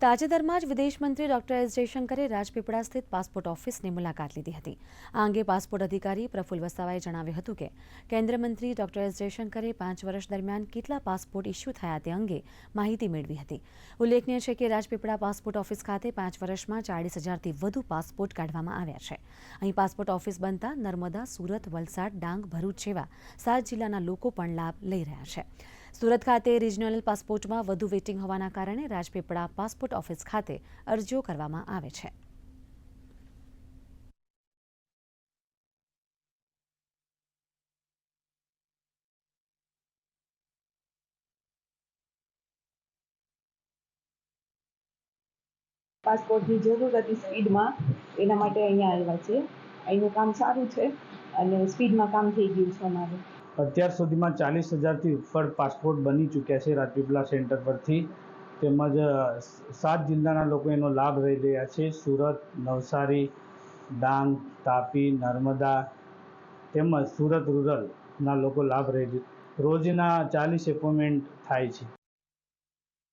તાજેતરમાં જ વિદેશ મંત્રી ડોક્ટર એસ જયશંકરે રાજપીપળા સ્થિત પાસપોર્ટ ઓફિસની મુલાકાત લીધી હતી. આ અંગે પાસપોર્ટ અધિકારી પ્રફુલ વસાવાએ જણાવ્યું હતું કે કેન્દ્ર મંત્રી ડોક્ટર એસ જયશંકરે પાંચ વર્ષ દરમિયાન કેટલા પાસપોર્ટ ઇસ્યુ થયા તે અંગે માહિતી મેળવી હતી. ઉલ્લેખનીય છે કે, રાજપીપળા પાસપોર્ટ ઓફિસ ખાતે પાંચ વર્ષમાં ચાળીસ હજારથી વધુ પાસપોર્ટ કાઢવામાં આવ્યા છે. અહીં પાસપોર્ટ ઓફિસ બનતા નર્મદા, સુરત, વલસાડ, ડાંગ, ભરૂચ જેવા સાત જિલ્લાના લોકો પણ લાભ લઈ રહ્યા છે. સુરત ખાતે રિજનલ પાસપોર્ટમાં વધુ વેઇટિંગ હોવાના કારણે રાજપીપળા પાસપોર્ટ ઓફિસ ખાતે અરજીઓ કરવામાં આવે છે. પાસપોર્ટની જરૂર હતી સ્પીડમાં એના માટે અહીંયા આવ્યા છે. અહીંનું કામ સારું છે અને સ્પીડમાં કામ થઈ ગયું છે અમારું. અત્યાર સુધીમાં ચાલીસ હજારથી ઉપર પાસપોર્ટ બની ચૂક્યા છે રાજપીપળા સેન્ટર પરથી. તેમજ સાત જિલ્લાના લોકો એનો લાભ લઈ રહ્યા છે. સુરત, નવસારી, ડાંગ, તાપી, નર્મદા તેમજ સુરત રૂરલના લોકો લાભ રહી રોજના ચાલીસ એપોઇન્ટમેન્ટ થાય છે.